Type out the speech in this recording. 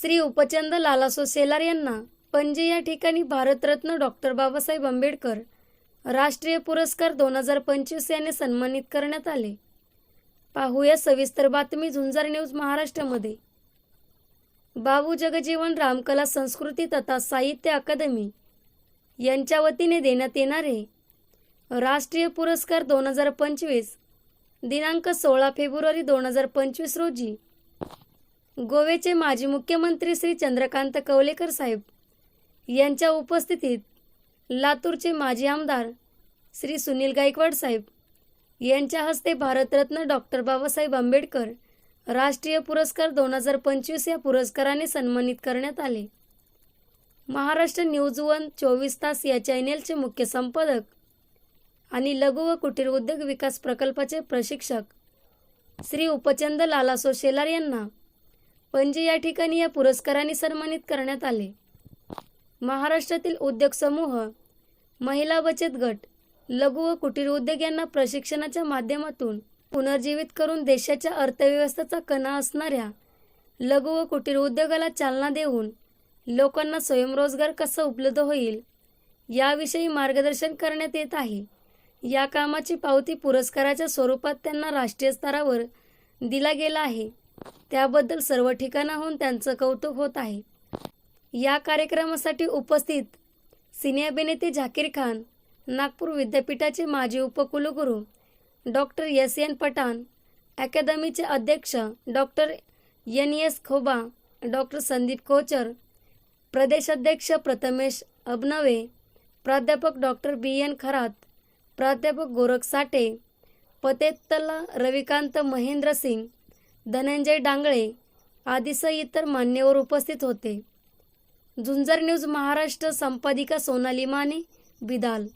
Shri उपचंद Lalaso seller यांना पणजी या ठिकाणी भारतरत्न डॉक्टर बाबासाहेब आंबेडकर राष्ट्रीय पुरस्कार दोन हजार पंचवीस याने सन्मानित करण्यात आले. पाहूया सविस्तर बातमी झुंजार न्यूज महाराष्ट्रामध्ये. बाबू जगजीवन रामकला संस्कृती तथा साहित्य अकादमी यांच्या वतीने देण्यात येणारे राष्ट्रीय पुरस्कार दोन हजार पंचवीस दिनांक सोळा फेब्रुवारी दोन हजार पंचवीस रोजी गोव्याचे माजी मुख्यमंत्री श्री चंद्रकांत कवलेकर साहेब यांच्या उपस्थितीत लातूरचे माजी आमदार श्री सुनील गायकवाड साहेब यांच्या हस्ते भारतरत्न डॉक्टर बाबासाहेब आंबेडकर राष्ट्रीय पुरस्कार दोन हजार पंचवीस या पुरस्काराने सन्मानित करण्यात आले. महाराष्ट्र न्यूज वन चोवीस तास या चॅनेलचे मुख्य संपादक आणि लघु व कुटीर उद्योग विकास प्रकल्पाचे प्रशिक्षक श्री उपचंद लालासो शेलार यांना पणजी या ठिकाणी या पुरस्काराने सन्मानित करण्यात आले. महाराष्ट्रातील उद्योग समूह महिला बचत गट लघु व कुटीर उद्योग यांना प्रशिक्षणाच्या माध्यमातून पुनर्जीवित करून देशाच्या अर्थव्यवस्थेचा कणा असणाऱ्या लघु व कुटीर उद्योगाला चालना देऊन लोकांना स्वयंरोजगार कसा उपलब्ध होईल याविषयी मार्गदर्शन करण्यात येत आहे. या कामाची पावती पुरस्काराच्या स्वरूपात त्यांना राष्ट्रीय स्तरावर दिला गेला आहे. त्याबद्दल सर्व ठिकाणाहून त्यांचं कौतुक होत आहे. या कार्यक्रमासाठी उपस्थित सिने अभिनेते झाकीर खान नागपूर विद्यापीठाचे माजी उपकुलगुरू डॉक्टर एस. एन. पठाण अकॅदमीचे अध्यक्ष doctor N. S. Khoba doctor Sandeep Kochar प्रदेशाध्यक्ष प्रथमेश अबनवे प्राध्यापक डॉक्टर बी. एन. खरात प्राध्यापक गोरख साठे पतेत्तला रविकांत महेंद्र सिंग धनंजय डांगळे आदीसह इतर मान्यवर उपस्थित होते. झुंजर न्यूज महाराष्ट्र संपादिका सोनाली माने बिदाल.